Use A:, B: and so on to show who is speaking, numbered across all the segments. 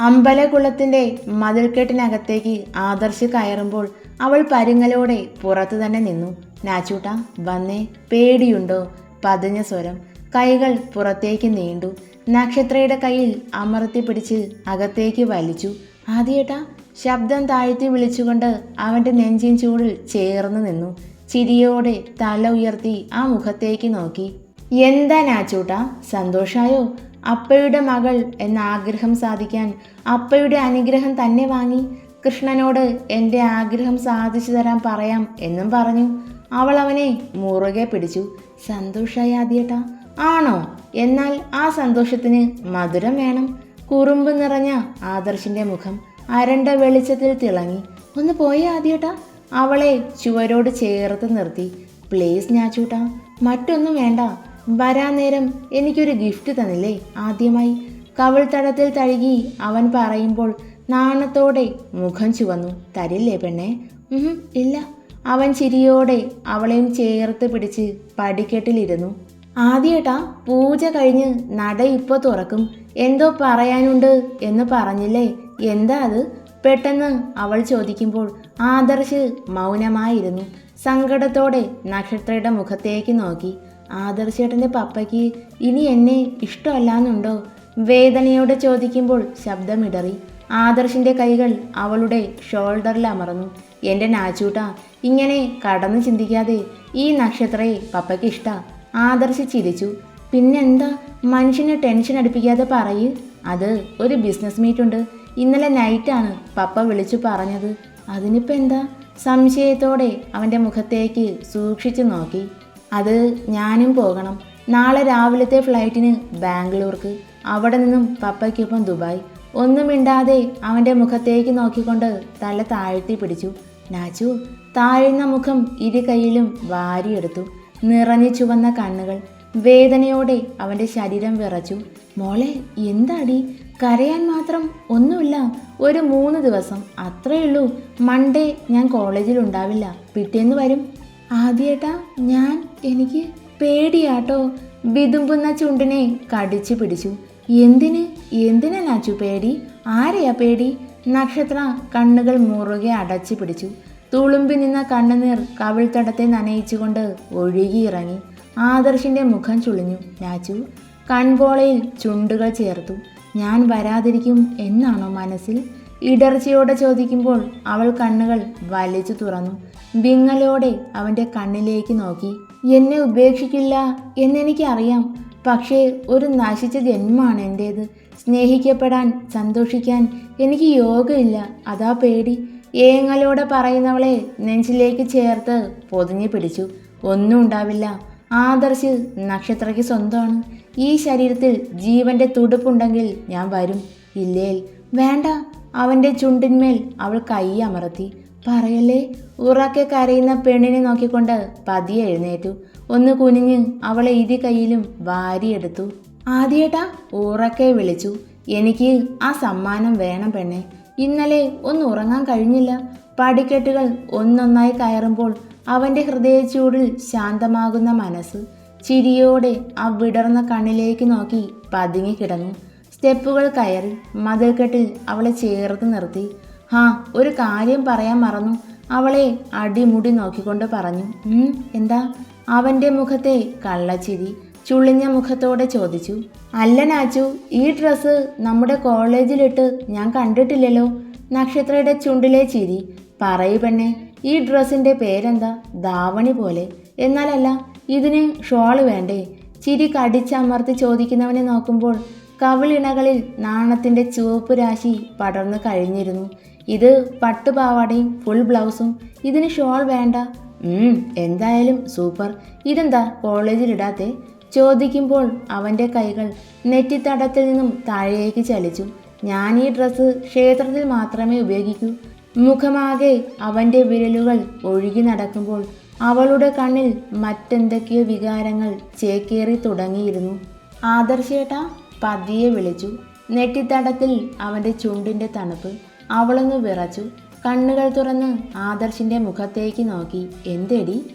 A: അമ്പലകുളത്തിന്റെ മതിൽക്കെട്ടിനകത്തേക്ക് ആദർശ് കയറുമ്പോൾ അവൾ പരുങ്ങലോടെ പുറത്തു തന്നെ നിന്നു. നാച്ചൂട്ട വന്നേ പേടിയുണ്ടോ? പതിഞ്ഞ സ്വരം. കൈകൾ പുറത്തേക്ക് നീണ്ടു. നക്ഷത്രയുടെ കയ്യിൽ അമർത്തി പിടിച്ച് അകത്തേക്ക് വലിച്ചു. ആദ്യേട്ടാ ശബ്ദം താഴ്ത്തി വിളിച്ചുകൊണ്ട് അവന്റെ നെഞ്ചിൻ ചൂടിൽ ചേർന്ന് നിന്നു. ചിരിയോടെ തല ഉയർത്തി ആ മുഖത്തേക്ക് നോക്കി. എന്താ നാച്ചൂട്ട സന്തോഷായോ? അപ്പയുടെ മകൾ എന്ന ആഗ്രഹം സാധിക്കാൻ അപ്പയുടെ അനുഗ്രഹം തന്നെ വാങ്ങി കൃഷ്ണനോട് എന്റെ ആഗ്രഹം സാധിച്ചു തരാൻ പറയാം എന്നും പറഞ്ഞു. അവൾ അവനെ മുറുകെ പിടിച്ചു. സന്തോഷമായി ആദ്യേട്ടാ. ആണോ? എന്നാൽ ആ സന്തോഷത്തിന് മധുരം വേണം. കുറുമ്പ് നിറഞ്ഞ ആദർശിന്റെ മുഖം അരണ്ട വെളിച്ചത്തിൽ തിളങ്ങി. ഒന്ന് പോയേ ആദ്യേട്ടാ. അവളെ ചുവരോട് ചേർത്ത് നിർത്തി. പ്ലീസ് ഞാച്ചൂട്ടാ മറ്റൊന്നും വേണ്ട. വരാൻ നേരം എനിക്കൊരു ഗിഫ്റ്റ് തന്നില്ലേ? ആദ്യമായി കവിൾത്തടത്തിൽ തഴുകി അവൻ പറയുമ്പോൾ നാണത്തോടെ മുഖം ചുവന്നു. തരില്ലേ പെണ്ണെ? ഇല്ല. അവൻ ചിരിയോടെ അവളെയും ചേർത്ത് പിടിച്ച് പടിക്കെട്ടിലിരുന്നു. ആദ്യേട്ടാ പൂജ കഴിഞ്ഞ് നട ഇപ്പോൾ തുറക്കും. എന്തോ പറയാനുണ്ട് എന്ന് പറഞ്ഞില്ലേ? എന്താ അത്? പെട്ടെന്ന് അവൾ ചോദിക്കുമ്പോൾ ആദർശ് മൗനമായിരുന്നു. സങ്കടത്തോടെ നക്ഷത്രയുടെ മുഖത്തേക്ക് നോക്കി. ആദർശേട്ടന്റെ പപ്പയ്ക്ക് ഇനി എന്നെ ഇഷ്ടമല്ലാന്നുണ്ടോ? വേദനയോടെ ചോദിക്കുമ്പോൾ ശബ്ദമിടറി. ആദർശിന്റെ കൈകൾ അവളുടെ ഷോൾഡറിൽ അമർന്നു. എന്റെ നാച്ചൂട്ട ഇങ്ങനെ കടന്നു ചിന്തിക്കാതെ ഈ നക്ഷത്രയെ പപ്പയ്ക്ക് ഇഷ്ട. ആദർശ് ചിരിച്ചു. പിന്നെന്താ? മനുഷ്യനെ ടെൻഷൻ അടുപ്പിക്കാതെ പറയ്. അത് ഒരു ബിസിനസ് മീറ്റ് ഉണ്ട്. ഇന്നലെ നൈറ്റാണ് പപ്പ വിളിച്ചു പറഞ്ഞത്. അതിനിപ്പോൾ എന്താ സംശയത്തോടെ അവന്റെ മുഖത്തേക്ക് സൂക്ഷിച്ചു നോക്കി. അത് ഞാനും പോകണം. നാളെ രാവിലത്തെ ഫ്ലൈറ്റിന് ബാംഗ്ലൂർക്ക്. അവിടെ നിന്നും പപ്പയ്ക്കൊപ്പം ദുബായ്. ഒന്നും മിണ്ടാതെ അവന്റെ മുഖത്തേക്ക് നോക്കിക്കൊണ്ട് തല താഴ്ത്തി പിടിച്ചു. നാച്ചു താഴ്ന്ന മുഖം ഇരു കൈയിലും വാരിയെടുത്തു. നിറഞ്ഞു ചുവന്ന കണ്ണുകൾ. വേദനയോടെ അവന്റെ ശരീരം വിറച്ചു. മോളെ എന്താടി? കരയാൻ മാത്രം ഒന്നുമില്ല. ഒരു മൂന്ന് ദിവസം. അത്രയുള്ളൂ. മൺഡേ ഞാൻ കോളേജിൽ ഉണ്ടാവില്ല. പിറ്റേന്ന് വരും. ആദ്യേട്ടാ ഞാൻ എനിക്ക് പേടിയാട്ടോ. വിതുമ്പുന്ന ചുണ്ടിനെ കടിച്ചു പിടിച്ചു. എന്തിന്? എന്തിനാ നാച്ചു പേടി? ആരെയാ പേടി? നക്ഷത്ര കണ്ണുകൾ മുറുകെ അടച്ചു പിടിച്ചു. തുളുമ്പി നിന്ന കണ്ണുനീർ കവിൾത്തടത്തെ നനയിച്ചുകൊണ്ട് ഒഴുകിയിറങ്ങി. ആദർശിന്റെ മുഖം ചുളിഞ്ഞു. നാച്ചു കൺപോളയിൽ ചുണ്ടുകൾ ചേർത്തു. ഞാൻ വരാതിരിക്കും എന്നാണോ മനസ്സിൽ? ഇടർച്ചയോടെ ചോദിക്കുമ്പോൾ അവൾ കണ്ണുകൾ വലിച്ചു തുറന്നു. വിങ്ങലോടെ അവന്റെ കണ്ണിലേക്ക് നോക്കി. എന്നെ ഉപേക്ഷിക്കില്ല എന്നെനിക്കറിയാം. പക്ഷേ ഒരു നശിച്ച ജന്മമാണ് എന്റേത് സ്നേഹിക്കപ്പെടാൻ സന്തോഷിക്കാൻ എനിക്ക് യോഗമില്ല അതാ പേടി. ഏങ്ങലോടെ പറയുന്നവളെ നെഞ്ചിലേക്ക് ചേർത്ത് പൊതിഞ്ഞു പിടിച്ചു. ഒന്നും ഉണ്ടാവില്ല. ആദർശ് നക്ഷത്രയ്ക്ക് സ്വന്തമാണ്. ഈ ശരീരത്തിൽ ജീവന്റെ തുടുപ്പുണ്ടെങ്കിൽ ഞാൻ വരും. ഇല്ലേൽ. വേണ്ട. അവന്റെ ചുണ്ടിന്മേൽ അവൾ കൈ അമർത്തി. പറയല്ലേ? ഉറക്കെ കരയുന്ന പെണ്ണിനെ നോക്കിക്കൊണ്ട് പതിയെ എഴുന്നേറ്റു. ഒന്ന് കുനിഞ്ഞ് അവളെ ഇരു കൈയിലും വാരിയെടുത്തു. ആദ്യേട്ടാ ഉറക്കെ വിളിച്ചു. എനിക്ക് ആ സമ്മാനം വേണം പെണ്ണെ. ഇന്നലെ ഒന്ന് ഉറങ്ങാൻ കഴിഞ്ഞില്ല. പടിക്കെട്ടുകൾ ഒന്നൊന്നായി കയറുമ്പോൾ അവന്റെ ഹൃദയച്ചൂടിൽ ശാന്തമാകുന്ന മനസ്സ് ചിരിയോടെ ആ വിടർന്ന കണ്ണിലേക്ക് നോക്കി പതുങ്ങി കിടന്നു സ്റ്റെപ്പുകൾ കയറി മതിൽക്കെട്ടിൽ അവളെ ചേർത്ത് നിർത്തി. ഹാ ഒരു കാര്യം പറയാൻ മറന്നു. അവളെ അടിമുടി നോക്കിക്കൊണ്ട് പറഞ്ഞു. എന്താ? അവന്റെ മുഖത്തെ കള്ളച്ചിരി ചുളിഞ്ഞ മുഖത്തോടെ ചോദിച്ചു. അല്ല നാച്ചു ഈ ഡ്രസ്സ് നമ്മുടെ കോളേജിലിട്ട് ഞാൻ കണ്ടിട്ടില്ലല്ലോ. നക്ഷത്രയുടെ ചുണ്ടിലെ ചിരി. പറയൂ പെണ്ണെ ഈ ഡ്രസ്സിന്റെ പേരെന്താ? ധാവണി പോലെ. എന്നാലല്ല ഇതിന് ഷോൾ വേണ്ടേ? ചിരി കടിച്ചമർത്തി ചോദിക്കുന്നവനെ നോക്കുമ്പോൾ കവിളിണകളിൽ നാണത്തിന്റെ ചുവപ്പ് രാശി പടർന്നു കഴിഞ്ഞിരുന്നു. ഇത് പട്ടുപാവാടയും ഫുൾ ബ്ലൗസും ഇതിന് ഷോൾ വേണ്ട. എന്തായാലും സൂപ്പർ ഇതെന്താ കോളേജിലിടാത്തെ ചോദിക്കുമ്പോൾ അവന്റെ കൈകൾ നെറ്റിത്തടത്തിൽ നിന്നും താഴേക്ക് ചലിച്ചു. ഞാൻ ഈ ഡ്രസ്സ് ക്ഷേത്രത്തിൽ മാത്രമേ ഉപയോഗിക്കൂ. മുഖമാകെ അവന്റെ വിരലുകൾ ഒഴുകി നടക്കുമ്പോൾ അവളുടെ കണ്ണിൽ മറ്റെന്തൊക്കെയോ വികാരങ്ങൾ ചേക്കേറി തുടങ്ങിയിരുന്നു. ആദർശേട്ട പതിയെ വിളിച്ചു. നെറ്റിത്തടത്തിൽ അവന്റെ ചുണ്ടിന്റെ തണുപ്പ്. അവളൊന്ന് വിറച്ചു. കണ്ണുകൾ തുറന്ന് ആദർശിന്റെ മുഖത്തേക്ക് നോക്കി. എന്തേടി?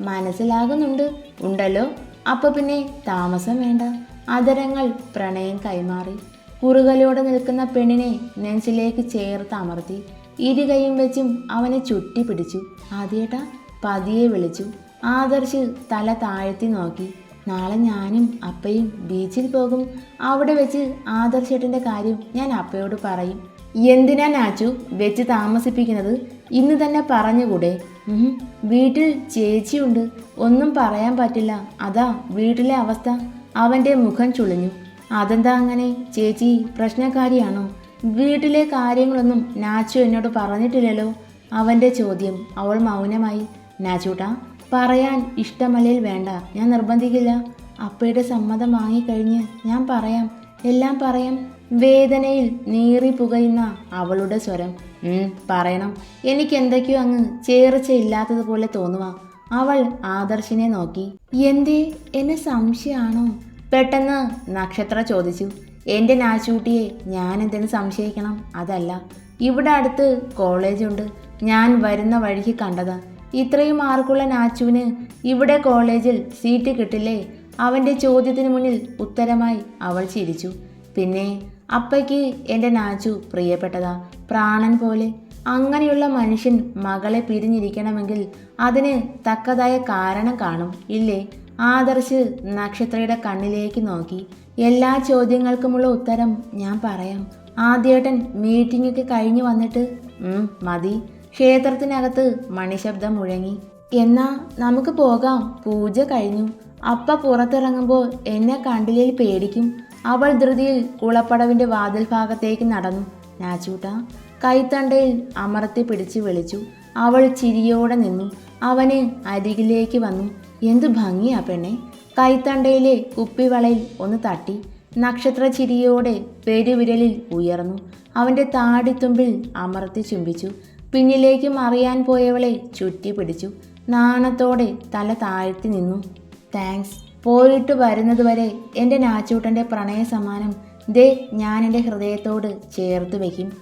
A: മനസ്സിലാകുന്നുണ്ട്. ഉണ്ടല്ലോ. അപ്പൊ പിന്നെ താമസം വേണ്ട. അതരങ്ങൾ പ്രണയം കൈമാറി. കുറുകലോടെ നിൽക്കുന്ന പെണ്ണിനെ നെഞ്ചിലേക്ക് ചേർത്ത് അമർത്തി. ഇരു കൈയും വെച്ചും അവനെ ചുറ്റി പിടിച്ചു ആദ്യേട്ടാ പതിയെ വിളിച്ചു. ആദർശ് തല താഴ്ത്തി നോക്കി. നാളെ ഞാനും അപ്പയും ബീച്ചിൽ പോകും. അവിടെ വെച്ച് ആദർശേട്ടന്റെ കാര്യം ഞാൻ അപ്പയോട് പറയും. എന്തിനാ നാച്ചു വെച്ച് താമസിപ്പിക്കുന്നത്? ഇന്ന് തന്നെ പറഞ്ഞുകൂടെ? വീട്ടിൽ ചേച്ചിയുണ്ട്. ഒന്നും പറയാൻ പറ്റില്ല. അതാ വീട്ടിലെ അവസ്ഥ. അവന്റെ മുഖം ചുളിഞ്ഞു. അതെന്താ അങ്ങനെ? ചേച്ചി പ്രശ്നക്കാരിയാണോ? വീട്ടിലെ കാര്യങ്ങളൊന്നും നാച്ചു എന്നോട് പറഞ്ഞിട്ടില്ലല്ലോ. അവന്റെ ചോദ്യം. അവൾ മൗനമായി. നാച്ചൂട്ടാ പറയാൻ ഇഷ്ടമല്ലേൽ വേണ്ട. ഞാൻ നിർബന്ധിക്കില്ല. അപ്പയുടെ സമ്മതം വാങ്ങിക്കഴിഞ്ഞ് ഞാൻ പറയാം. എല്ലാം പറയാം. വേദനയിൽ നീറി പുകയുന്ന അവളുടെ സ്വരം. പറയണം. എനിക്ക് എന്തൊക്കെയോ അങ്ങ് ചേർച്ച ഇല്ലാത്തതുപോലെ തോന്നുക അവൾ ആദർശിനെ നോക്കി. എന്തേ? എന്നെ സംശയമാണോ പെട്ടെന്ന് നക്ഷത്ര ചോദിച്ചു. എന്റെ നാച്ചൂട്ടിയെ ഞാൻ എന്തിനു സംശയിക്കണം? അതല്ല. ഇവിടെ അടുത്ത് കോളേജുണ്ട്. ഞാൻ വരുന്ന വഴിക്ക് കണ്ടതാ. ഇത്രയും മാർക്കുള്ള നാച്ചുവിന് ഇവിടെ കോളേജിൽ സീറ്റ് കിട്ടില്ലേ? അവന്റെ ചോദ്യത്തിന് മുന്നിൽ ഉത്തരമായി അവൾ ചിരിച്ചു. പിന്നെ അപ്പയ്ക്ക് എന്റെ നാച്ചു പ്രിയപ്പെട്ടതാ. പ്രാണൻ പോലെ. അങ്ങനെയുള്ള മനുഷ്യൻ മകളെ പിരിഞ്ഞിരിക്കണമെങ്കിൽ അതിന് തക്കതായ കാരണം കാണും. ഇല്ലേ? ആദർശ് നക്ഷത്രയുടെ കണ്ണിലേക്ക് നോക്കി. എല്ലാ ചോദ്യങ്ങൾക്കുമുള്ള ഉത്തരം ഞാൻ പറയാം. ആദ്യേട്ടൻ മീറ്റിംഗൊക്കെ കഴിഞ്ഞു വന്നിട്ട് മതി. ക്ഷേത്രത്തിനകത്ത് മണിശബ്ദം മുഴങ്ങി. എന്നാ നമുക്ക് പോകാം. പൂജ കഴിഞ്ഞു. അപ്പ പുറത്തിറങ്ങുമ്പോൾ എന്നെ കണ്ടില്ലേൽ പേടിക്കും. അവൾ ധൃതിയിൽ കുളപ്പടവിന്റെ വാതിൽ ഭാഗത്തേക്ക് നടന്നു. നാച്ചൂട്ട കൈത്തണ്ടയിൽ അമർത്തി പിടിച്ചു വിളിച്ചു. അവൾ ചിരിയോടെ നിന്നു. അവന് അരികിലേക്ക് വന്നു. എന്തു ഭംഗിയാ പെണ്ണെ. കൈത്തണ്ടയിലെ കുപ്പിവളയിൽ ഒന്ന് തട്ടി. നക്ഷത്ര ചിരിയോടെ പെരുവിരലിൽ ഉയർന്നു. അവന്റെ താടിത്തുമ്പിൽ അമർത്തി ചുംബിച്ചു. പിന്നിലേക്ക് മറിയാൻ പോയവളെ ചുറ്റി പിടിച്ചു നാണത്തോടെ തല താഴ്ത്തി നിന്നു. താങ്ക്സ്. പോയിട്ട് വരുന്നതുവരെ എന്റെ നാച്ചൂട്ടന്റെ പ്രണയ സമ്മാനം ദേ ഞാൻ എന്റെ ഹൃദയത്തോട് ചേർത്ത് വയ്ക്കും.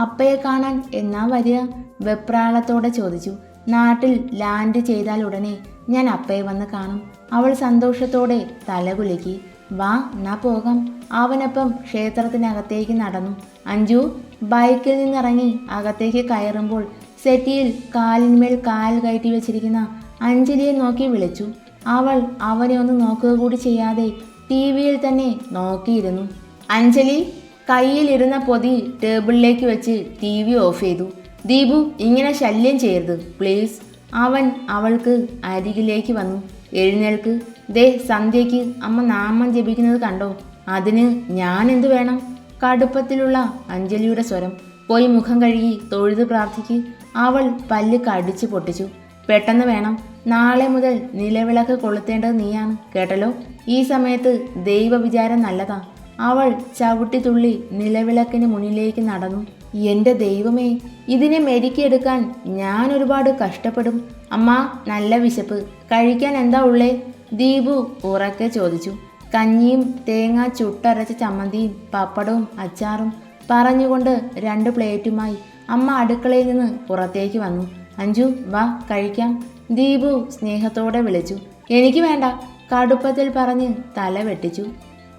A: അപ്പയെ കാണാൻ എന്നാ വരിക? വെപ്രാളത്തോടെ ചോദിച്ചു. നാട്ടിൽ ലാൻഡ് ചെയ്താൽ ഉടനെ ഞാൻ അപ്പയെ വന്ന് കാണും. അവൾ സന്തോഷത്തോടെ തലകുലുക്കി. വാ എന്നാ പോകാം. അവനൊപ്പം ക്ഷേത്രത്തിനകത്തേക്ക് നടന്നു. അഞ്ജു ബൈക്കിൽ നിന്നിറങ്ങി അകത്തേക്ക് കയറുമ്പോൾ സെറ്റിയിൽ കാലിന്മേൽ കാൽ കയറ്റി വെച്ചിരിക്കുന്ന അഞ്ജലിയെ നോക്കി വിളിച്ചു. അവൾ അവനെ ഒന്ന് നോക്കുക കൂടി ചെയ്യാതെ ടി വിയിൽ തന്നെ നോക്കിയിരുന്നു. അഞ്ജലി കയ്യിലിരുന്ന പൊതി ടേബിളിലേക്ക് വെച്ച് ടി വി ഓഫ് ചെയ്തു. ദീപു ഇങ്ങനെ ശല്യം ചെയ്യരുത് പ്ലീസ്. അവൻ അവൾക്ക് അരികിലേക്ക് വന്നു. എഴുന്നേൽക്ക്. ദേ സന്ധ്യയ്ക്ക് അമ്മ നാമം ജപിക്കുന്നത് കണ്ടോ? അതിന് ഞാൻ എന്തു വേണം? കടുപ്പത്തിലുള്ള അഞ്ജലിയുടെ സ്വരം. പോയി മുഖം കഴുകി തൊഴുത് പ്രാർത്ഥിക്ക്. അവൾ പല്ല് കടിച്ചു പൊട്ടിച്ചു. പെട്ടെന്ന് വേണം. നാളെ മുതൽ നിലവിളക്ക് കൊളുത്തേണ്ടത് നീയാണ്. കേട്ടല്ലോ? ഈ സമയത്ത് ദൈവവിചാരം നല്ലതാ. അവൾ ചവിട്ടി തുള്ളി നിലവിളക്കിന് മുന്നിലേക്ക് നടന്നു. എന്റെ ദൈവമേ ഇതിനെ മെരുക്കിയെടുക്കാൻ ഞാൻ ഒരുപാട് കഷ്ടപ്പെടും. അമ്മ നല്ല വിശപ്പ്. കഴിക്കാൻ എന്താ ഉള്ളേ? ദീപു ഉറക്കെ ചോദിച്ചു. കഞ്ഞിയും തേങ്ങ ചുട്ടരച്ച ചമ്മന്തിയും പപ്പടവും അച്ചാറും പറഞ്ഞുകൊണ്ട് രണ്ട് പ്ലേറ്റുമായി അമ്മ അടുക്കളയിൽ നിന്ന് പുറത്തേക്ക് വന്നു. അഞ്ജു വാ കഴിക്കാം. ദീപു സ്നേഹത്തോടെ വിളിച്ചു. എനിക്ക് വേണ്ട കടുപ്പത്തിൽ പറഞ്ഞ് തല വെട്ടിച്ചു.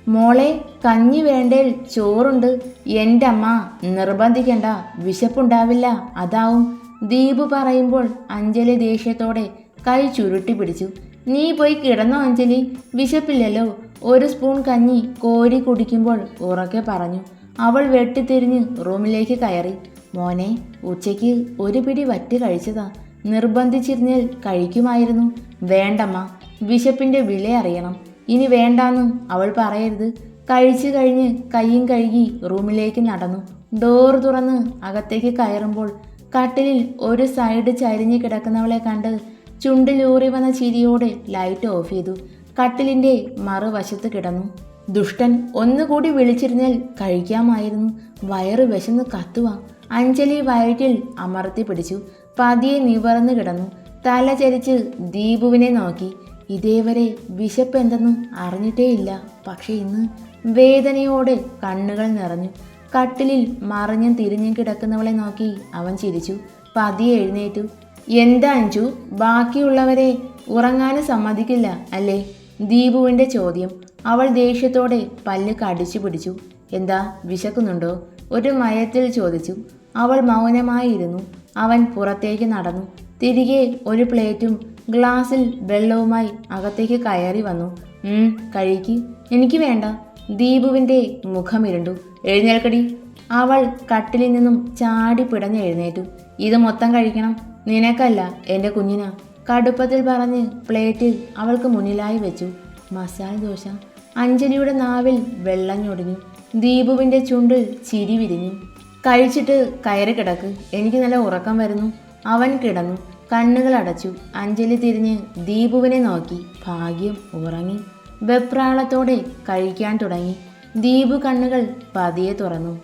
A: മോളെ കഞ്ഞി വേണ്ടേൽ ചോറുണ്ട്. എന്റെ അമ്മ നിർബന്ധിക്കണ്ട വിശപ്പുണ്ടാവില്ല അതാവും. ദീപു പറയുമ്പോൾ അഞ്ജലി ദേഷ്യത്തോടെ കൈ ചുരുട്ടി പിടിച്ചു. നീ പോയി കിടന്നോ അഞ്ജലി. വിശപ്പില്ലല്ലോ. ഒരു സ്പൂൺ കഞ്ഞി കോരി കുടിക്കുമ്പോൾ ഉറക്കെ പറഞ്ഞു. അവൾ വെട്ടിത്തിരിഞ്ഞ് റൂമിലേക്ക് കയറി. മോനെ ഉച്ചയ്ക്ക് ഒരു പിടി വറ്റ് കഴിച്ചതാ. നിർബന്ധിച്ചിരുന്നാൽ കഴിക്കുമായിരുന്നു. വേണ്ടമ്മ വിശപ്പിന്റെ വില അറിയണം. ഇനി വേണ്ടാന്നും അവൾ പറയരുത്. കഴിച്ചു കഴിഞ്ഞ് കൈയും കഴുകി റൂമിലേക്ക് നടന്നു. ഡോർ തുറന്ന് അകത്തേക്ക് കയറുമ്പോൾ കട്ടിലിൽ ഒരു സൈഡ് ചരിഞ്ഞ് കിടക്കുന്നവളെ കണ്ട് ചുണ്ടിലൂറി വന്ന ചിരിയോടെ ലൈറ്റ് ഓഫ് ചെയ്തു. കട്ടിലിന്റെ മറുവശത്ത് കിടന്നു. ദുഷ്ടൻ ഒന്നുകൂടി വിളിച്ചിരുന്നാൽ കഴിക്കാമായിരുന്നു. വയറ് വിശന്ന് കത്തുക അഞ്ജലി വയറ്റിൽ അമർത്തി പിടിച്ചു. പതിയെ നിവർന്നു കിടന്നു. തല ചരിച്ച് ദീപുവിനെ നോക്കി. ഇതേവരെ വിശപ്പ് എന്തെന്ന് അറിഞ്ഞിട്ടേയില്ല. പക്ഷെ ഇന്ന് വേദനയോടെ കണ്ണുകൾ നിറഞ്ഞു. കട്ടിലിൽ മറിഞ്ഞും തിരിഞ്ഞും കിടക്കുന്നവളെ നോക്കി അവൻ ചിരിച്ചു. പതിയെ എഴുന്നേറ്റു. എന്താ അഞ്ചു ബാക്കിയുള്ളവരെ ഉറങ്ങാനും സമ്മതിക്കില്ല അല്ലേ? ദീപുവിന്റെ ചോദ്യം. അവൾ ദേഷ്യത്തോടെ പല്ല് കടിച്ചു പിടിച്ചു. എന്താ? വിശക്കുന്നുണ്ടോ? ഒരു മയത്തിൽ ചോദിച്ചു. അവൾ മൗനമായിരുന്നു. അവൻ പുറത്തേക്ക് നടന്നു. തിരികെ ഒരു പ്ലേറ്റും ഗ്ലാസിൽ വെള്ളവുമായി അകത്തേക്ക് കയറി വന്നു. കഴിക്ക്. എനിക്ക് വേണ്ട. ദീപുവിന്റെ മുഖമിരുണ്ടു. എഴുന്നേൽക്കടി. അവൾ കട്ടിലിൽ നിന്നും ചാടി പിടഞ്ഞ് എഴുന്നേറ്റു. ഇത് മൊത്തം കഴിക്കണം. നിനക്കല്ല എന്റെ കുഞ്ഞിനാ. കടുപ്പത്തിൽ പറഞ്ഞ് പ്ലേറ്റിൽ അവൾക്ക് മുന്നിലായി വെച്ചു. മസാല ദോശ. അഞ്ജലിയുടെ നാവിൽ വെള്ളം ഞൊടിഞ്ഞു. ദീപുവിന്റെ ചുണ്ടിൽ ചിരി വിരിഞ്ഞു. കഴിച്ചിട്ട് കയറി കിടക്ക്. എനിക്ക് നല്ല ഉറക്കം വരുന്നു. അവൻ കിടന്നു. കണ്ണുകൾ അടച്ചു. അഞ്ജലി തിരിഞ്ഞ് ദീപുവിനെ നോക്കി. ഭാഗ്യം ഉറങ്ങി. വെപ്രാളത്തോടെ കഴിക്കാൻ തുടങ്ങി. ദീപു കണ്ണുകൾ പതിയെ തുറന്നു.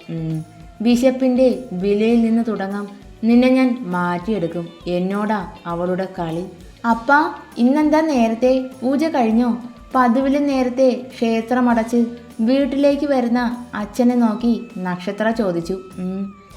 A: വിശപ്പിന്റെ വിലയിൽ നിന്ന് തുടങ്ങാം. നിന്നെ ഞാൻ മാറ്റിയെടുക്കും. എന്നോടാ അവളുടെ കളി. അപ്പാ ഇന്നെന്താ നേരത്തെ? പൂജ കഴിഞ്ഞോ? പതിവിലും നേരത്തെ ക്ഷേത്രമടച്ച് വീട്ടിലേക്ക് വരുന്ന അച്ഛനെ നോക്കി നക്ഷത്ര ചോദിച്ചു.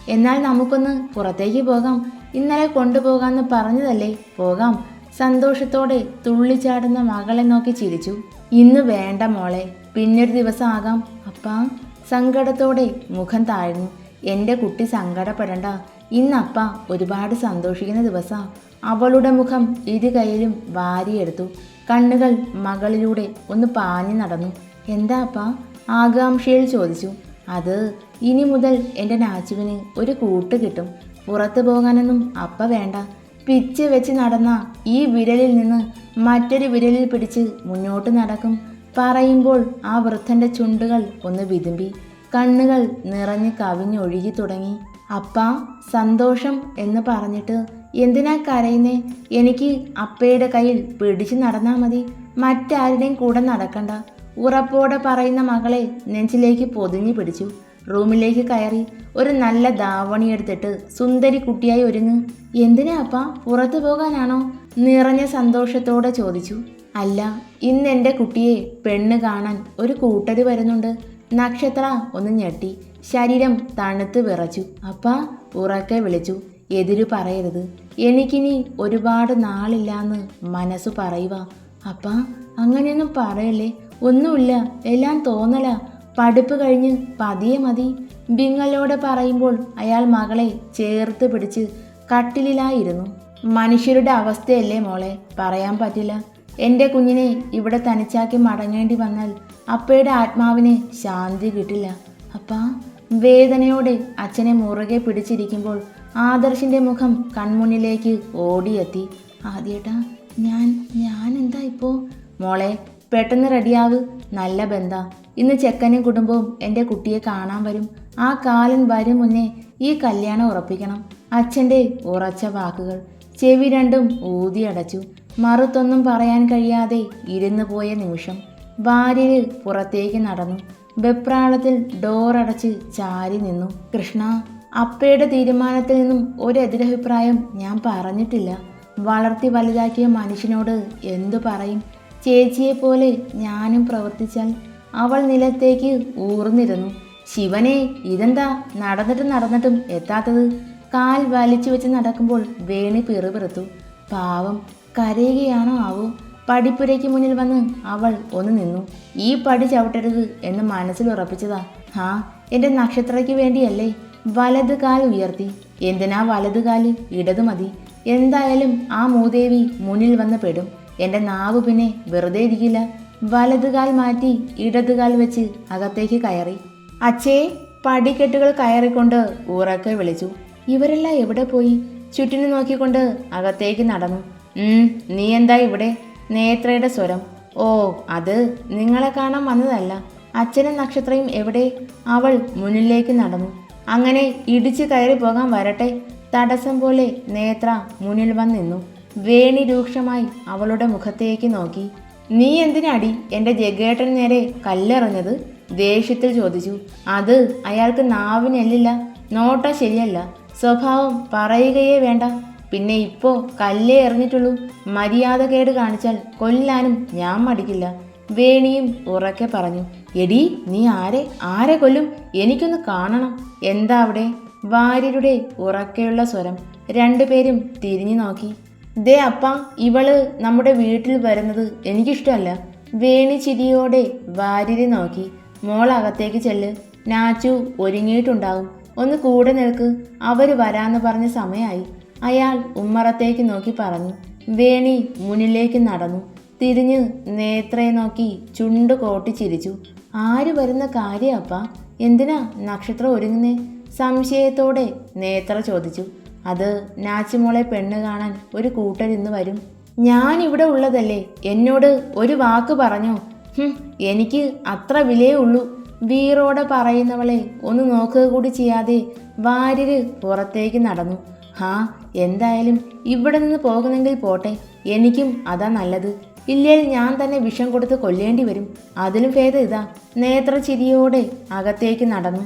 A: എന്നാൽ നമുക്കൊന്ന് പുറത്തേക്ക് പോകാം. ഇന്നലെ കൊണ്ടുപോകാമെന്ന് പറഞ്ഞതല്ലേ? പോകാം. സന്തോഷത്തോടെ തുള്ളിച്ചാടുന്ന മകളെ നോക്കി ചിരിച്ചു. ഇന്ന് വേണ്ട മോളെ പിന്നൊരു ദിവസം ആകാം. അപ്പാ സങ്കടത്തോടെ മുഖം താഴ്ന്നു. എന്റെ കുട്ടി സങ്കടപ്പെടണ്ട. ഇന്നപ്പ ഒരുപാട് സന്തോഷിക്കുന്ന ദിവസാ. അവളുടെ മുഖം ഇരു കൈയിലും വാരിയെടുത്തു. കണ്ണുകൾ മകളിലൂടെ ഒന്ന് പാഞ്ഞു നടന്നു. എന്താ അപ്പ ആകാംക്ഷയിൽ ചോദിച്ചു. അത് ഇനി മുതൽ എന്റെ നാച്ചുവിന് ഒരു കൂട്ട് കിട്ടും. പുറത്തു പോകാനൊന്നും അപ്പ വേണ്ട. പിച്ച് വെച്ച് നടന്ന ഈ വിരലിൽ നിന്ന് മറ്റൊരു വിരലിൽ പിടിച്ച് മുന്നോട്ട് നടക്കും. പറയുമ്പോൾ ആ വൃദ്ധന്റെ ചുണ്ടുകൾ ഒന്ന് വിതുമ്പി കണ്ണുകൾ നിറഞ്ഞ് കവിഞ്ഞൊഴുകി തുടങ്ങി. അപ്പാ സന്തോഷം എന്ന് പറഞ്ഞിട്ട് എന്തിനാ കരയുന്നേ? എനിക്ക് അപ്പയുടെ കയ്യിൽ പിടിച്ച് നടന്നാൽ മതി. മറ്റാരുടെയും കൂടെ നടക്കണ്ട. ഉറപ്പോടെ പറയുന്ന മകളെ നെഞ്ചിലേക്ക് പൊതിഞ്ഞു പിടിച്ചു. റൂമിലേക്ക് കയറി ഒരു നല്ല ദാവണി എടുത്തിട്ട് സുന്ദരി കുട്ടിയായി ഒരുങ്ങ്. എന്തിനാ അപ്പാ? പുറത്തു പോകാനാണോ? നിറഞ്ഞ സന്തോഷത്തോടെ ചോദിച്ചു. അല്ല ഇന്ന് എന്റെ കുട്ടിയെ പെണ്ണ് കാണാൻ ഒരു കൂട്ടര് വരുന്നുണ്ട്. നക്ഷത്ര ഒന്ന് ഞെട്ടി. ശരീരം തണുത്ത് വിറച്ചു. അപ്പാ ഉറക്കെ വിളിച്ചു. എതിരു പറയരുത്. എനിക്കിനി ഒരുപാട് നാളില്ലാന്ന് മനസ്സ് പറയുക അപ്പാ അങ്ങനെയൊന്നും പറയല്ലേ. ഒന്നുമില്ല എല്ലാം തോന്നല. പഠിപ്പ് കഴിഞ്ഞ് പതിയെ മതി. ബിങ്ങലോടെ പറയുമ്പോൾ അയാൾ മകളെ ചേർത്ത് പിടിച്ച് കട്ടിലിലായിരുന്നു. മനുഷ്യരുടെ അവസ്ഥയല്ലേ മോളെ പറയാൻ പറ്റില്ല. എന്റെ കുഞ്ഞിനെ ഇവിടെ തനിച്ചാക്കി മടങ്ങേണ്ടി വന്നാൽ അപ്പയുടെ ആത്മാവിന് ശാന്തി കിട്ടില്ല. അപ്പാ വേദനയോടെ അച്ഛനെ മുറുകെ പിടിച്ചിരിക്കുമ്പോൾ ആദർശിന്റെ മുഖം കൺമുന്നിലേക്ക് ഓടിയെത്തി. ആദ്യേട്ടാ ഞാൻ ഞാൻ എന്താ ഇപ്പോൾ മോളെ പെട്ടെന്ന് റെഡിയാവ്. നല്ല ബന്ധ. ഇന്ന് ചെക്കനും കുടുംബവും എന്റെ കുട്ടിയെ കാണാൻ വരും. ആ കാലൻ വരും മുന്നേ ഈ കല്യാണം ഉറപ്പിക്കണം. അച്ഛന്റെ ഉറച്ച വാക്കുകൾ. ചെവി രണ്ടും ഊതിയടച്ചു മറുത്തൊന്നും പറയാൻ കഴിയാതെ ഇരുന്നു പോയ നിമിഷം ഭാര്യയിൽ പുറത്തേക്ക് നടന്നു. വെപ്രാളത്തിൽ ഡോറടച്ച് ചാരി നിന്നു. കൃഷ്ണ അപ്പയുടെ തീരുമാനത്തിൽ നിന്നും ഒരു എതിരഭിപ്രായം ഞാൻ പറഞ്ഞിട്ടില്ല. വളർത്തി വലുതാക്കിയ മനുഷ്യനോട് എന്തു പറയും? ചേച്ചിയെ പോലെ ഞാനും പ്രവർത്തിച്ചാൽ അവൾ നിലത്തേക്ക് ഊർന്നിരുന്നു. ശിവനെ ഇതെന്താ നടന്നിട്ടും നടന്നിട്ടും എത്താത്തത്? കാൽ വലിച്ചു വെച്ച് നടക്കുമ്പോൾ വേണി പിറുപിറുത്തു. പാവം കരയുകയാണോ ആവോ? പടിപ്പുരയ്ക്ക് മുന്നിൽ വന്ന് അവൾ ഒന്ന് നിന്നു. ഈ പടി ചവിട്ടരുത് എന്ന് മനസ്സിൽ ഉറപ്പിച്ചതാ. ഹാ എന്റെ നക്ഷത്രയ്ക്ക് വേണ്ടിയല്ലേ? വലത് കാൽ ഉയർത്തി. എന്തിനാ വലത് കാൽ ഇടതു മതി എന്തായാലും ആ മൂദേവി മുന്നിൽ വന്ന് പെടും. എന്റെ നാവ് പിന്നെ വെറുതെ ഇരിക്കില്ല. വലത് കാൽ മാറ്റി ഇടത് കാൽ വെച്ച് അകത്തേക്ക് കയറി. അച്ഛേ പടിക്കെട്ടുകൾ കയറിക്കൊണ്ട് ഉറക്കെ വിളിച്ചു. ഇവരെല്ലാം എവിടെ പോയി? ചുറ്റിനു നോക്കിക്കൊണ്ട് അകത്തേക്ക് നടന്നു. നീ എന്താ ഇവിടെ? നേത്രയുടെ സ്വരം. ഓ അത് നിങ്ങളെ കാണാൻ വന്നതല്ല. അച്ഛനും നക്ഷത്രയും എവിടെ? അവൾ മുന്നിലേക്ക് നടന്നു. അങ്ങനെ ഇടിച്ചു കയറി പോകാൻ വരട്ടെ. തടസ്സം പോലെ നേത്ര മുന്നിൽ വന്നു നിന്നു വേണി രൂക്ഷമായി അവളുടെ മുഖത്തേക്ക് നോക്കി. നീ എന്തിനാടി എന്റെ ജഗേട്ടൻ നേരെ കല്ലെറിഞ്ഞത്? ദേഷ്യത്തിൽ ചോദിച്ചു. അത് അയാൾക്ക് നാവിനെല്ലില്ല. നോട്ട ശരിയല്ല. സ്വഭാവം പറയുകയേ വേണ്ട. പിന്നെ ഇപ്പോ കല്ലേ എറിഞ്ഞിട്ടുള്ളൂ. മര്യാദ കേട് കാണിച്ചാൽ കൊല്ലാനും ഞാൻ മടിക്കില്ല. വേണിയും ഉറക്കെ പറഞ്ഞു. എടി നീ ആരെ? ആരെ കൊല്ലും? എനിക്കൊന്ന് കാണണം. എന്താ അവിടെ? ഭാര്യരുടെ ഉറക്കെയുള്ള സ്വരം. രണ്ടുപേരും തിരിഞ്ഞു നോക്കി. ദേ അപ്പ ഇവൾ നമ്മുടെ വീട്ടിൽ വരുന്നത് എനിക്കിഷ്ടമല്ല. വേണി ചിരിയോടെ ഭാര്യരെ നോക്കി. മോൾ അകത്തേക്ക് ചെല്ല്. നാച്ചു ഒരുങ്ങിയിട്ടുണ്ടാവും ഒന്ന് കൂടെ നിൽക്ക്. അവർ വരാന്ന് പറഞ്ഞ സമയമായി അയാൾ ഉമ്മറത്തേക്ക് നോക്കി പറഞ്ഞു. വേണി മുന്നിലേക്ക് നടന്നു. തിരിഞ്ഞ് നേത്രയെ നോക്കി ചുണ്ട് കോട്ടി ചിരിച്ചു. ആര് വരുന്ന കാര്യപ്പ എന്തിനാ നക്ഷത്രം ഒരുങ്ങുന്നേ? സംശയത്തോടെ നേത്ര ചോദിച്ചു. അത് നാച്ചിമോളെ പെണ്ണ് കാണാൻ ഒരു കൂട്ടരിന്ന് വരും. ഞാൻ ഇവിടെ ഉള്ളതല്ലേ? എന്നോട് ഒരു വാക്ക് പറഞ്ഞോ? എനിക്ക് അത്ര വിലയേ ഉള്ളൂ. വീറോടെ പറയുന്നവളെ ഒന്ന് നോക്കുക കൂടി ചെയ്യാതെ വാര്യര് പുറത്തേക്ക് നടന്നു. ഹാ എന്തായാലും ഇവിടെ നിന്ന് പോകുന്നെങ്കിൽ പോട്ടെ. എനിക്കും അതാ നല്ലത്. ഇല്ലേൽ ഞാൻ തന്നെ വിഷം കൊടുത്ത് കൊല്ലേണ്ടി വരും. അതിലും ഭേദം ഇതാ. നേത്ര ചിരിയോടെ അകത്തേക്ക് നടന്നു.